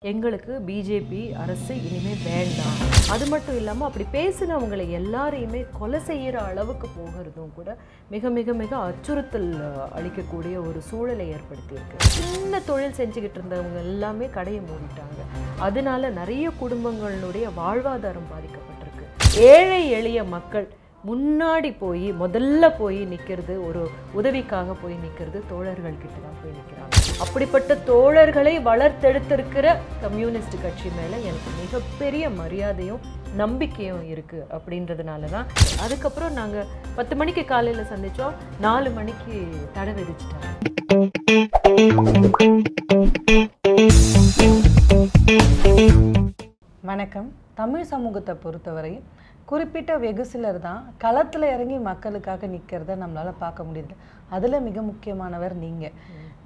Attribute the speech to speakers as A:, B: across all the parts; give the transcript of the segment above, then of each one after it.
A: எங்களுக்கு பிஜேபி அரசு இனிமே வேண்டாம். அது மட்டும் இல்லாமல் அப்படி பேசினவங்களை எல்லாரையுமே கொலை செய்கிற அளவுக்கு போகிறதும் கூட மிக மிக மிக அச்சுறுத்தல் அளிக்கக்கூடிய ஒரு சூழலை ஏற்படுத்தியிருக்கு. சின்ன தொழில் செஞ்சுக்கிட்டு இருந்தவங்க எல்லாமே கடையை மூடிட்டாங்க. அதனால நிறைய குடும்பங்களுடைய வாழ்வாதாரம் பாதிக்கப்பட்டிருக்கு. ஏழை எளிய மக்கள் முன்னாடி போய் முதல்ல போய் நிற்கிறது ஒரு உதவிக்காக போய் நிற்கிறது தோழர்கள் கிட்ட தான் போய் நிற்கிறாங்க அப்படிப்பட்ட தோழர்களை வளர்த்தெடுத்திருக்கிற கம்யூனிஸ்ட் கட்சி மேலே எனக்கு மிகப்பெரிய மரியாதையும் நம்பிக்கையும் இருக்கு அப்படின்றதுனால தான் அதுக்கப்புறம் நாங்கள் பத்து மணிக்கு காலையில் சந்திச்சோம். நாலு மணிக்கு தடை விதிச்சிட்டாங்க.
B: வணக்கம். தமிழ் சமூகத்தை பொறுத்தவரை குறிப்பிட்ட வெகு சிலர் தான் களத்தில் இறங்கி மக்களுக்காக நிற்கிறத நம்மளால் பார்க்க முடியுது. அதில் மிக முக்கியமானவர் நீங்கள்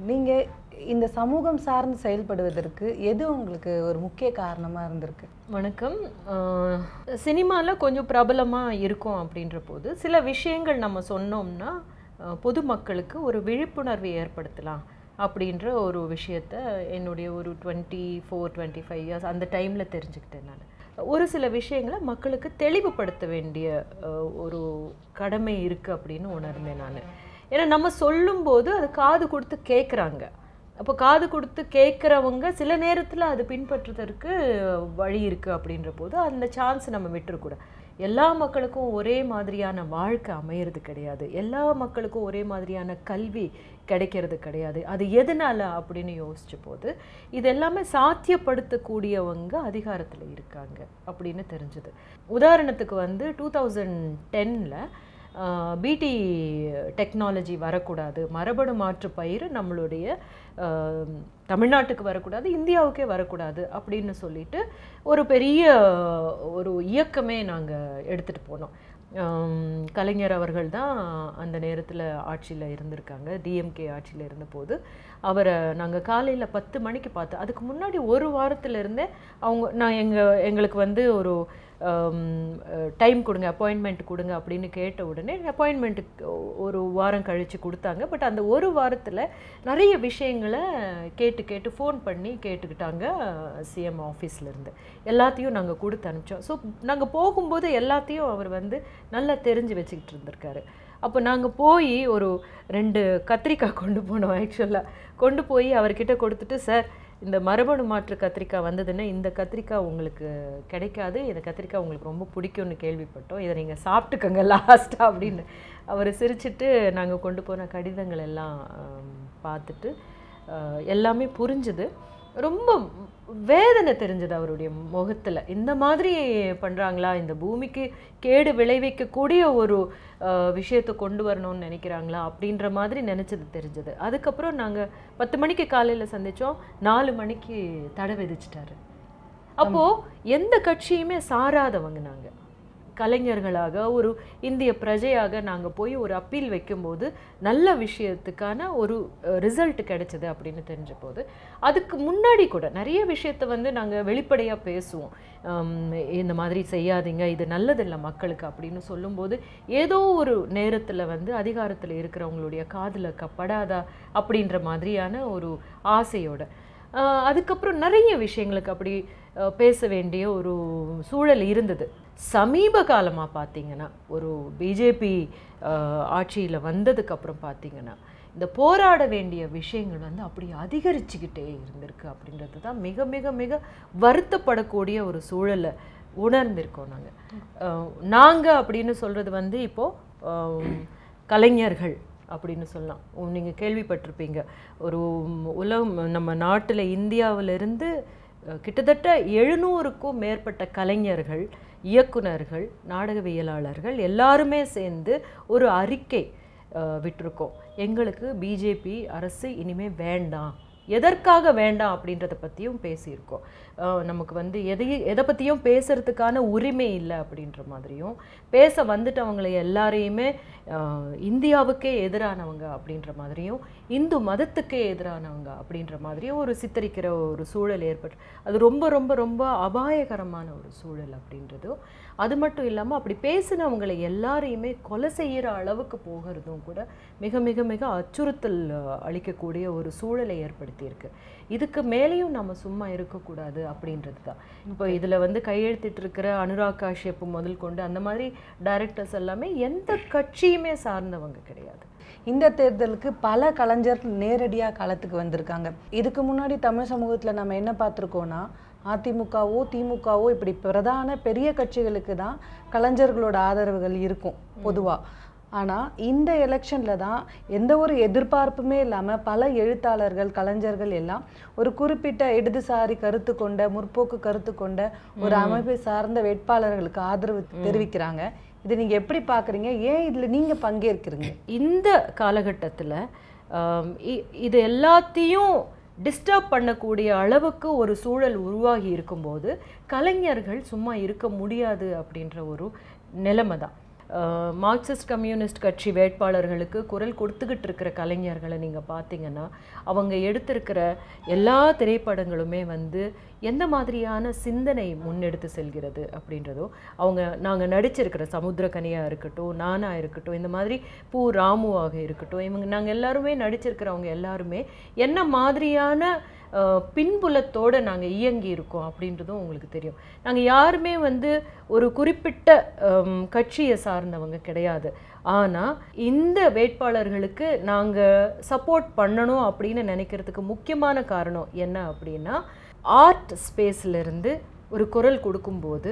B: நீங்கள் இந்த சமூகம் சார்ந்து செயல்படுவதற்கு எது உங்களுக்கு ஒரு முக்கிய காரணமாக இருந்திருக்கு?
A: வணக்கம். சினிமாவில் கொஞ்சம் பிரபலமாக இருக்கும் அப்படின்ற போது சில விஷயங்கள் நம்ம சொன்னோம்னா பொதுமக்களுக்கு ஒரு விழிப்புணர்வை ஏற்படுத்தலாம் அப்படின்ற ஒரு விஷயத்த என்னுடைய ஒரு twenty four twenty five years அந்த டைமில் தெரிஞ்சுக்கிட்டேன் நான். ஒரு சில விஷயங்களை மக்களுக்கு தெளிவுபடுத்த வேண்டிய ஒரு கடமை இருக்குது அப்படின்னு உணர்ந்தேன் நான். ஏன்னா நம்ம சொல்லும்போது அது காது கொடுத்து கேட்குறாங்க அப்போ காது கொடுத்து கேட்குறவங்க சில நேரத்தில் அது பின்பற்றுறதற்கு வழி இருக்குது அப்படின்ற போது அந்த சான்ஸ் நம்ம விட்டுறக்கூடாது. எல்லா மக்களுக்கும் ஒரே மாதிரியான வாழ்க்கை அமையிறது கிடையாது. எல்லா மக்களுக்கும் ஒரே மாதிரியான கல்வி கிடைக்கிறது கிடையாது. அது எதனால் அப்படின்னு யோசிச்ச போது இது எல்லாமே சாத்தியப்படுத்தக்கூடியவங்க அதிகாரத்தில் இருக்காங்க அப்படின்னு தெரிஞ்சுது. உதாரணத்துக்கு வந்து டூ தௌசண்ட் டென்னில் பிடி டெக்னாலஜி வரக்கூடாது. மரபணு மாற்று பயிர் நம்மளுடைய தமிழ்நாட்டுக்கு வரக்கூடாது இந்தியாவுக்கே வரக்கூடாது அப்படின்னு சொல்லிட்டு ஒரு பெரிய ஒரு இயக்கமே நாங்கள் எடுத்துகிட்டு போனோம். கலைஞர் அவர்கள் தான் அந்த நேரத்தில் ஆட்சியில் இருந்திருக்காங்க. டிஎம்கே ஆட்சியில் இருந்தபோது அவரை நாங்கள் காலையில் பத்து மணிக்கு பார்த்து அதுக்கு முன்னாடி ஒரு வாரத்துல இருந்தே அவங்க நான் எங்கள் எங்களுக்கு வந்து ஒரு Um, uh, டைம் கொடுங்க அப்பாயின்மெண்ட் கொடுங்க அப்படின்னு கேட்ட உடனே அப்பாயின்மெண்ட்டுக்கு ஒரு வாரம் கழித்து கொடுத்தாங்க. பட் அந்த ஒரு வாரத்தில் நிறைய விஷயங்களை கேட்டு கேட்டு ஃபோன் பண்ணி கேட்டுக்கிட்டாங்க uh, சிஎம் ஆஃபீஸ்லேருந்து எல்லாத்தையும் நாங்கள் கொடுத்து அனுப்பிச்சோம். ஸோ நாங்கள் போகும்போது எல்லாத்தையும் அவர் வந்து நல்லா தெரிஞ்சு வச்சுக்கிட்டு இருந்திருக்காரு. அப்போ நாங்கள் போய் ஒரு ரெண்டு கத்திரிக்காய் கொண்டு போனோம் ஆக்சுவலாக கொண்டு போய் அவர்கிட்ட கொடுத்துட்டு சார் இந்த மரபணு மாற்று கத்திரிக்காய் வந்ததுன்னா இந்த கத்திரிக்காய் உங்களுக்கு கிடைக்காது. இந்த கத்திரிக்காய் உங்களுக்கு ரொம்ப பிடிக்கும்னு கேள்விப்பட்டோம். இதை நீங்கள் சாப்பிட்டுக்கோங்க லாஸ்ட்டாக அப்படின்னு அவர் சிரிச்சிட்டு நாங்கள் கொண்டு போன கடிதங்கள் எல்லாம் பார்த்துட்டு எல்லாமே புரிஞ்சுது. ரொம்ப வேதனை தெரிஞ்சது அவருடைய முகத்தில். இந்த மாதிரி பண்ணுறாங்களா இந்த பூமிக்கு கேடு விளைவிக்கக்கூடிய ஒரு விஷயத்தை கொண்டு வரணும்னு நினைக்கிறாங்களா? அப்படின்ற மாதிரி நினச்சது தெரிஞ்சது. அதுக்கப்புறம் நாங்கள் பத்து மணிக்கு காலையில் சந்தித்தோம் நாலு மணிக்கு தடை விதிச்சிட்டாரு. அப்போது எந்த கட்சியுமே சாராதவங்க நாங்கள் கலைஞர்களாக ஒரு இந்திய பிரஜையாக நாங்கள் போய் ஒரு அப்பீல் வைக்கும்போது நல்ல விஷயத்துக்கான ஒரு ரிசல்ட் கிடைச்சது அப்படின்னு தெரிஞ்ச போது அதுக்கு முன்னாடி கூட நிறைய விஷயத்த வந்து நாங்கள் வெளிப்படையாக பேசுவோம். இந்த மாதிரி செய்யாதீங்க இது நல்லதில்லை மக்களுக்கு அப்படின்னு சொல்லும்போது ஏதோ ஒரு நேரத்தில் வந்து அதிகாரத்தில் இருக்கிறவங்களுடைய காதில் கப்படாதா அப்படின்ற மாதிரியான ஒரு ஆசையோட அதுக்கப்புறம் நிறைய விஷயங்களுக்கு அப்படி பேச வேண்டிய ஒரு சூழல் இருந்தது. சமீப காலமாக பார்த்தீங்கன்னா ஒரு பிஜேபி ஆட்சியில் வந்ததுக்கப்புறம் பார்த்தீங்கன்னா இந்த போராட வேண்டிய விஷயங்கள் வந்து அப்படி அதிகரிச்சுக்கிட்டே இருந்திருக்கு அப்படின்றது தான் மிக மிக மிக வருத்தப்படக்கூடிய ஒரு சூழலை உணர்ந்திருக்கோம் நாங்கள் நாங்கள் அப்படின்னு சொல்கிறது வந்து இப்போது கலைஞர்கள் அப்படின்னு சொல்லலாம். நீங்கள் கேள்விப்பட்டிருப்பீங்க. ஒரு உலகம் நம்ம நாட்டில் இந்தியாவிலிருந்து கிட்டத்தட்ட எழுநூறுக்கும் மேற்பட்ட கலைஞர்கள் இயக்குனர்கள் நாடகவியலாளர்கள் எல்லாருமே சேர்ந்து ஒரு அறிக்கை விட்டிருக்கோம். எங்களுக்கு பிஜேபி அரசு இனிமே வேண்டாம். எதற்காக வேண்டாம் அப்படின்றத பற்றியும் பேசியிருக்கோம். நமக்கு வந்து எதையும் எதை பற்றியும் பேசுறதுக்கான உரிமை இல்லை அப்படின்ற மாதிரியும் பேச வந்துட்டவங்களை எல்லாரையுமே இந்தியாவுக்கே எதிரானவங்க அப்படின்ற மாதிரியும் இந்து மதத்துக்கே எதிரானவங்க அப்படின்ற மாதிரியும் ஒரு சித்தரிக்கிற ஒரு சூழல் ஏற்பட்டு அது ரொம்ப ரொம்ப ரொம்ப அபாயகரமான ஒரு சூழல் அப்படின்றதும் அது மட்டும் இல்லாமல் அப்படி பேசினவங்களை எல்லாரையுமே கொலை செய்கிற அளவுக்கு போகிறதும் கூட மிக மிக மிக அச்சுறுத்தல் அளிக்கக்கூடிய ஒரு சூழலை ஏற்படுத்தி முன்னிறுத்தியிருக்கு இதுக்கு மேலேயும் நம்ம சும்மா இருக்கக்கூடாது அப்படின்றது தான். இப்போ இதில் வந்து கையெழுத்திட்டு இருக்கிற அனுராக் காஷ்யப் முதல் கொண்டு அந்த மாதிரி டைரக்டர்ஸ் எல்லாமே எந்த கட்சியுமே சார்ந்தவங்க கிடையாது.
B: இந்த தேர்தலுக்கு பல கலைஞர்கள் நேரடியாக களத்துக்கு வந்திருக்காங்க. இதுக்கு முன்னாடி தமிழ் சமூகத்தில் நம்ம என்ன பார்த்துருக்கோம்னா அதிமுகவோ திமுகவோ இப்படி பிரதான பெரிய கட்சிகளுக்கு தான் கலைஞர்களோட ஆதரவுகள் இருக்கும் பொதுவாக ஆனால் இந்த எலெக்ஷனில் தான் எந்த ஒரு எதிர்பார்ப்புமே இல்லாமல் பல எழுத்தாளர்கள் கலைஞர்கள் எல்லாம் ஒரு குறிப்பிட்ட இடதுசாரி கருத்து கொண்ட முற்போக்கு கருத்து கொண்ட ஒரு அமைப்பை சார்ந்த வேட்பாளர்களுக்கு ஆதரவு தெரிவிக்கிறாங்க. இதை நீங்கள் எப்படி பார்க்குறீங்க ஏன் இதில் நீங்கள் பங்கேற்கிறீங்க?
A: இந்த காலகட்டத்தில் இது எல்லாத்தையும் டிஸ்டர்ப் பண்ணக்கூடிய அளவுக்கு ஒரு சூழல் உருவாகி இருக்கும்போது கலைஞர்கள் சும்மா இருக்க முடியாது அப்படின்ற ஒரு நிலைமை தான். மார்க்சிஸ்ட் கம்யூனிஸ்ட் கட்சி வேட்பாளர்களுக்கு குரல் கொடுத்துக்கிட்டு இருக்கிற கலைஞர்களை நீங்கள் பார்த்தீங்கன்னா அவங்க எடுத்திருக்கிற எல்லா திரைப்படங்களுமே வந்து எந்த மாதிரியான சிந்தனை முன்னெடுத்து செல்கிறது அப்படின்றதோ அவங்க நாங்கள் நடிச்சிருக்கிற சமுத்திரக்கனியாக இருக்கட்டும் நானா இருக்கட்டும் இந்த மாதிரி பூ ராமுவாக இருக்கட்டும் இவங்க நாங்கள் எல்லாருமே நடிச்சிருக்கிறவங்க எல்லாருமே என்ன மாதிரியான பின்புலத்தோடு நாங்கள் இயங்கி இருக்கோம் அப்படின்றதும் உங்களுக்கு தெரியும். நாங்கள் யாருமே வந்து ஒரு குறிப்பிட்ட கட்சியை சார்ந்தவங்க கிடையாது. ஆனால் இந்த வேட்பாளர்களுக்கு நாங்கள் சப்போர்ட் பண்ணணும் அப்படின்னு நினைக்கிறதுக்கு முக்கியமான காரணம் என்ன அப்படின்னா ஆர்ட் ஸ்பேஸ்லேருந்து ஒரு குரல் கொடுக்கும்போது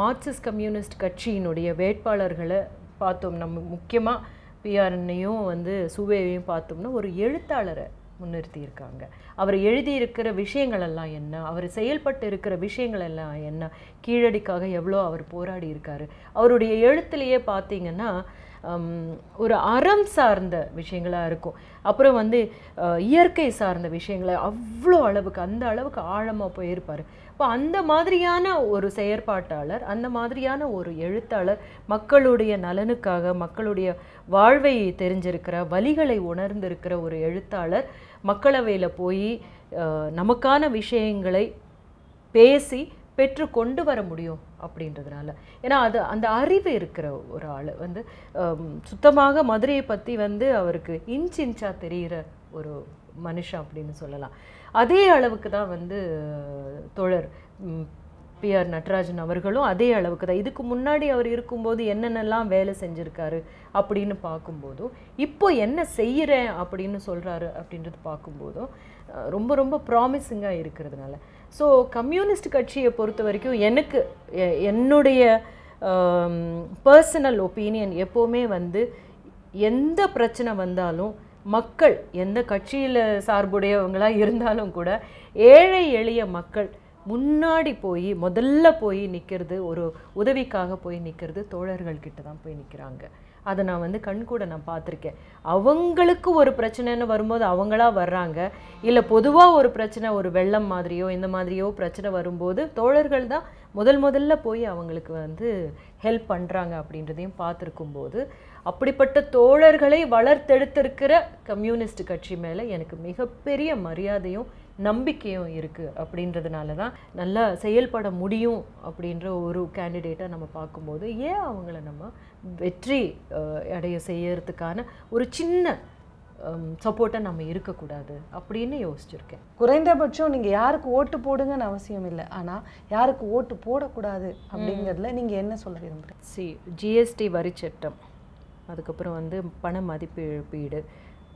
A: மார்க்சிஸ்ட் கம்யூனிஸ்ட் கட்சியினுடைய வேட்பாளர்களை பார்த்தோம். நம்ம முக்கியமாக பிஆர்னையும் வந்து சுவேவையும் பார்த்தோம்னா ஒரு எழுத்தாளரை முன்னிறுத்தி இருக்காங்க அவர் எழுதியிருக்கிற விஷயங்கள் எல்லாம் என்ன? அவர் செயல்பட்டு இருக்கிற விஷயங்கள் எல்லாம் என்ன? கீழடிக்காக எவ்வளோ அவர் போராடி இருக்காரு அவருடைய எழுத்துலேயே பார்த்தீங்கன்னா ஒரு அறம் சார்ந்த விஷயங்களாக இருக்கும். அப்புறம் வந்து இயற்கை சார்ந்த விஷயங்களை அவ்வளோ அளவுக்கு அந்த அளவுக்கு ஆழமாக போயிருப்பார். இப்போ அந்த மாதிரியான ஒரு செயற்பாட்டாளர் அந்த மாதிரியான ஒரு எழுத்தாளர் மக்களுடைய நலனுக்காக மக்களுடைய வாழ்வை தெரிஞ்சிருக்கிற வழிகளை உணர்ந்திருக்கிற ஒரு எழுத்தாளர் மக்களவையில் போய் நமக்கான விஷயங்களை பேசி பெற்று கொண்டு வர முடியும் அப்படின்றதுனால. ஏன்னா அது அந்த அறிவு இருக்கிற ஒரு ஆள். வந்து சுத்தமாக மதுரையை பற்றி வந்து அவருக்கு இன்ச் இன்ச்சாக தெரிகிற ஒரு மனுஷன் அப்படின்னு சொல்லலாம். அதே அளவுக்கு தான் வந்து தோழர் பி பிஆர் நட்ராஜன் அவர்களும் அதே அளவுக்கு தான். இதுக்கு முன்னாடி அவர் இருக்கும்போது என்னென்னலாம் வேலை செஞ்சுருக்காரு அப்படின்னு பார்க்கும்போதும் இப்போ என்ன செய்கிறேன் அப்படின்னு சொல்கிறாரு அப்படின்றது பார்க்கும்போதும் ரொம்ப ரொம்ப ப்ராமிசிங்காக இருக்கிறதுனால. ஸோ கம்யூனிஸ்ட் கட்சியை பொறுத்த வரைக்கும் எனக்கு எ- என்னுடைய பர்சனல் ஒப்பீனியன் எப்போவுமே வந்து எந்த பிரச்சனை வந்தாலும் மக்கள் எந்த கட்சியில் சார்புடையவங்களாக இருந்தாலும் கூட ஏழை எளிய மக்கள் முன்னாடி போய் முதல்ல போய் நிற்கிறது ஒரு உதவிக்காக போய் நிற்கிறது தோழர்கள் கிட்ட தான் போய் நிற்கிறாங்க அதை நான் வந்து கண்கூட நான் பார்த்துருக்கேன். அவங்களுக்கு ஒரு பிரச்சனைன்னு வரும்போது அவங்களா வர்றாங்க. இல்லை பொதுவாக ஒரு பிரச்சனை ஒரு வெள்ளம் மாதிரியோ இந்த மாதிரியோ பிரச்சனை வரும்போது தோழர்கள் தான் முதல் முதல்ல போய் அவங்களுக்கு வந்து ஹெல்ப் பண்ணுறாங்க அப்படின்றதையும் பார்த்துருக்கும் போது அப்படிப்பட்ட தோழர்களை வளர்த்தெடுத்திருக்கிற கம்யூனிஸ்ட் கட்சி மேலே எனக்கு மிகப்பெரிய மரியாதையும் நம்பிக்கையும் இருக்குது அப்படின்றதுனால தான் நல்லா செயல்பட முடியும் அப்படின்ற ஒரு கேண்டிடேட்டை நம்ம பார்க்கும்போது ஏன் அவங்கள நம்ம வெற்றி அடைய செய்யறதுக்கான ஒரு சின்ன சப்போர்ட்டை நம்ம இருக்கக்கூடாது அப்படின்னு யோசிச்சிருக்கேன்.
B: குறைந்தபட்சம் நீங்க யாருக்கு ஓட்டு போடுங்கன்னு அவசியம் இல்லை. ஆனா யாருக்கு ஓட்டு போடக்கூடாது அப்படிங்கிறதுல நீங்க என்ன சொல்ல விரும்புறீங்க?
A: சி ஜிஎஸ்டி வரி சட்டம் அதுக்கப்புறம் வந்து பண மதிப்பு இழப்பீடு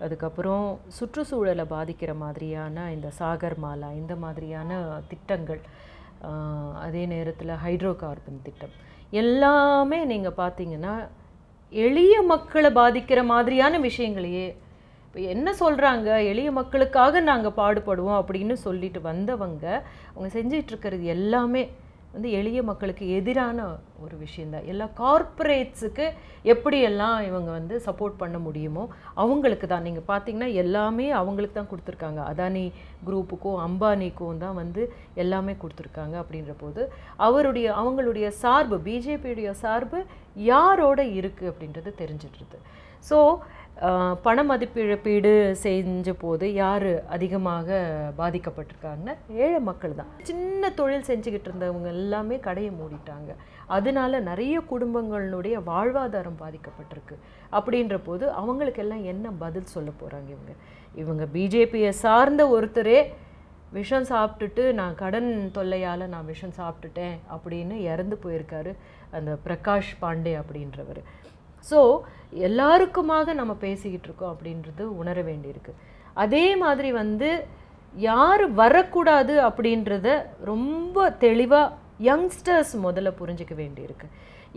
A: அதுக்கப்புறம் சுற்றுச்சூழலை பாதிக்கிற மாதிரியான இந்த சாகர் மாலா இந்த மாதிரியான திட்டங்கள் அதே நேரத்தில் ஹைட்ரோ கார்பன் திட்டம் எல்லாமே நீங்கள் பார்த்தீங்கன்னா எளிய மக்களை பாதிக்கிற மாதிரியான விஷயங்களையே இப்போ என்ன சொல்கிறாங்க எளிய மக்களுக்காக நாங்கள் பாடுபடுவோம் அப்படின்னு சொல்லிட்டு வந்தவங்க அவங்க செஞ்சிட்ருக்கிறது எல்லாமே வந்து எளிய மக்களுக்கு எதிரான ஒரு விஷயந்தான் எல்லா கார்ப்பரேட்ஸுக்கு எப்படியெல்லாம் இவங்க வந்து சப்போர்ட் பண்ண முடியுமோ அவங்களுக்கு தான். நீங்கள் பார்த்தீங்கன்னா எல்லாமே அவங்களுக்கு தான் கொடுத்துருக்காங்க. அதானி குரூப்புக்கும் அம்பானிக்கும் தான் வந்து எல்லாமே கொடுத்துருக்காங்க அப்படின்ற போது அவருடைய அவங்களுடைய சார்பு பிஜேபியுடைய சார்பு யாரோட இருக்குது அப்படின்றது தெரிஞ்சிட்ருது ஸோ uh, பண மதிப்பிழப்பீடு செஞ்ச போது யார் அதிகமாக பாதிக்கப்பட்டிருக்காங்கன்னா ஏழை மக்கள் தான். சின்ன தொழில் செஞ்சுக்கிட்டு இருந்தவங்க எல்லாமே கடையை மூடிட்டாங்க. அதனால நிறைய குடும்பங்களுடைய வாழ்வாதாரம் பாதிக்கப்பட்டிருக்கு. அப்படின்ற போது அவங்களுக்கெல்லாம் என்ன பதில் சொல்ல போகிறாங்க இவங்க? இவங்க பிஜேபியை சார்ந்த ஒருத்தரே விஷம் சாப்பிட்டுட்டு நான் கடன் தொல்லையால் நான் விஷம் சாப்பிட்டுட்டேன் அப்படின்னு இறந்து போயிருக்காரு அந்த பிரகாஷ் பாண்டே அப்படின்றவர். ஸோ எல்லாருக்குமாக நம்ம பேசிக்கிட்டு இருக்கோம் அப்படின்றது உணர வேண்டியிருக்கு. அதே மாதிரி வந்து யார் வரக்கூடாது அப்படின்றத ரொம்ப தெளிவாக யங்ஸ்டர்ஸ் முதல்ல புரிஞ்சுக்க வேண்டியிருக்கு.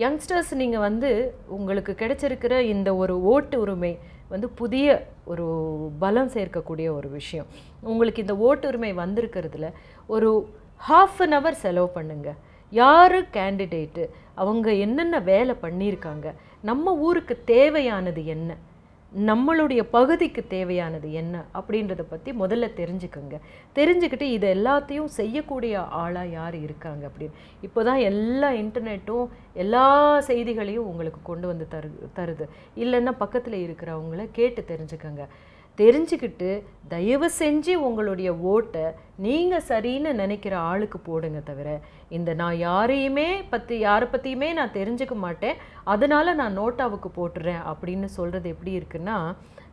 A: யங்ஸ்டர்ஸ் நீங்கள் வந்து உங்களுக்கு கிடைச்சிருக்கிற இந்த ஒரு ஓட்டு உரிமை வந்து புதிய ஒரு பலம் சேர்க்கக்கூடிய ஒரு விஷயம். உங்களுக்கு இந்த ஓட்டு உரிமை வந்திருக்கிறதுல ஒரு ஹாஃப் அன் ஹவர் செலவு பண்ணுங்கள் யார் கேண்டிடேட்டு அவங்க என்னென்ன வேலை பண்ணியிருக்காங்க? நம்ம ஊருக்கு தேவையானது என்ன? நம்மளுடைய பகுதிக்கு தேவையானது என்ன? அப்படின்றத பற்றி முதல்ல தெரிஞ்சுக்கோங்க. தெரிஞ்சுக்கிட்டு இது எல்லாத்தையும் செய்யக்கூடிய ஆளாக யார் இருக்காங்க அப்படின்னு. இப்போ தான் எல்லா இன்டர்நெட்டும் எல்லா செய்திகளையும் உங்களுக்கு கொண்டு வந்து தரு தருது. இல்லைன்னா பக்கத்தில் இருக்கிறவங்கள கேட்டு தெரிஞ்சுக்கோங்க. தெரிஞ்சுக்கிட்டு தயவு செஞ்சு உங்களுடைய ஓட்டை நீங்கள் சரின்னு நினைக்கிற ஆளுக்கு போடுங்க தவிர இந்த நான் யாரையுமே பற்றி யாரை பற்றியுமே நான் தெரிஞ்சுக்க மாட்டேன். அதனால் நான் நோட்டாவுக்கு போட்டுறேன் அப்படின்னு சொல்கிறது எப்படி இருக்குன்னா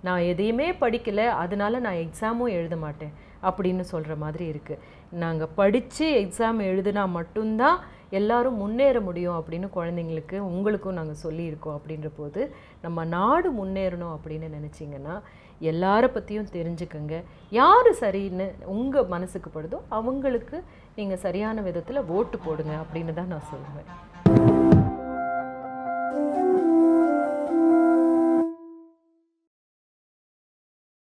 A: நான் எதையுமே படிக்கலை அதனால் நான் எக்ஸாமும் எழுத மாட்டேன் அப்படின்னு சொல்கிற மாதிரி இருக்குது நாங்கள் படித்து எக்ஸாம் எழுதினா மட்டும்தான் எல்லாரும் முன்னேற முடியும் அப்படின்னு குழந்தைங்களுக்கு உங்களுக்கும் நாங்கள் சொல்லியிருக்கோம் அப்படின்ற போது நம்ம நாடு முன்னேறணும் அப்படின்னு நினச்சிங்கன்னா எல்லார பற்றியும் தெரிஞ்சுக்கங்க. யார் சரின்னு உங்கள் மனசுக்கு படுதோ அவங்களுக்கு நீங்கள் சரியான விதத்தில் ஓட்டு போடுங்க அப்படின்னு தான் நான் சொல்லுவேன்.